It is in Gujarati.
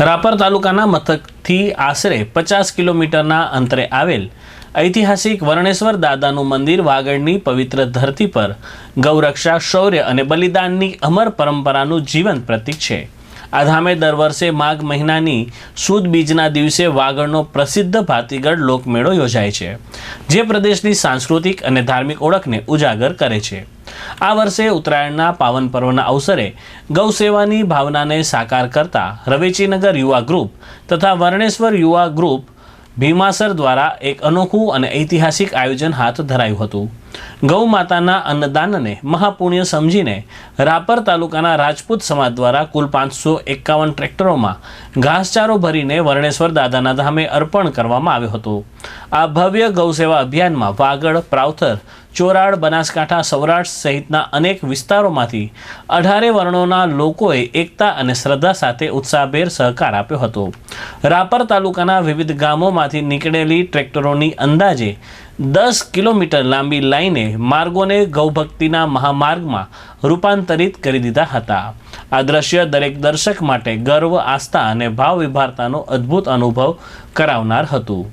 રાપર તાલુકાના મથકથી આશરે પચાસ કિલોમીટરના અંતરે આવેલ ઐતિહાસિક વર્ણેશ્વર દાદાનું મંદિર વાગડની પવિત્ર ધરતી પર ગૌરક્ષા, શૌર્ય અને બલિદાનની અમર પરંપરાનું જીવંત પ્રતીક છે. આ ધામે દર વર્ષે માઘ મહિનાની સુદ બીજના દિવસે વાગડનો પ્રસિદ્ધ ભાતીગઢ લોકમેળો યોજાય છે, જે પ્રદેશની સાંસ્કૃતિક અને ધાર્મિક ઓળખને ઉજાગર કરે છે. આ વર્ષે ઉત્તરાયણના પાવન પર્વના અવસરે ગૌ સેવાની ભાવનાને સાકાર કરતા રવેચીનગર યુવા ગ્રુપ તથા વર્ણેશ્વર યુવા ગ્રુપ ભીમાસર દ્વારા એક અનોખું અને ઐતિહાસિક આયોજન હાથ ધરાયું હતું. ગૌ માતાના અન્નદાનને મહાપુણ્ય સમજીને રાપર તાલુકાના રાજપૂત સમાજ દ્વારા કુલ પાંચસો એકાવન ટ્રેક્ટરોમાં ઘાસચારો ભરીને વર્ણેશ્વર દાદાના ધામે અર્પણ કરવામાં આવ્યો હતો. આ ભવ્ય ગૌસેવા અભિયાનમાં વાગડ પ્રાવથર ચોરાડ, બનાસકાંઠા, સૌરાષ્ટ્ર સહિતના અનેક વિસ્તારોમાંથી અઢારે વર્ણોના લોકોએ એકતા અને શ્રદ્ધા સાથે ઉત્સાહભેર સહકાર આપ્યો હતો. રાપર તાલુકાના વિવિધ ગામોમાંથી નીકળેલી ટ્રેક્ટરોની અંદાજે દસ કિલોમીટર લાંબી લાઈને માર્ગોને ગૌભક્તિના મહામાર્ગમાં રૂપાંતરિત કરી દીધા હતા. આ દ્રશ્ય દરેક દર્શક માટે ગર્વ, આસ્થા અને ભાવ વિભારતાનો અદ્ભુત અનુભવ કરાવનાર હતું.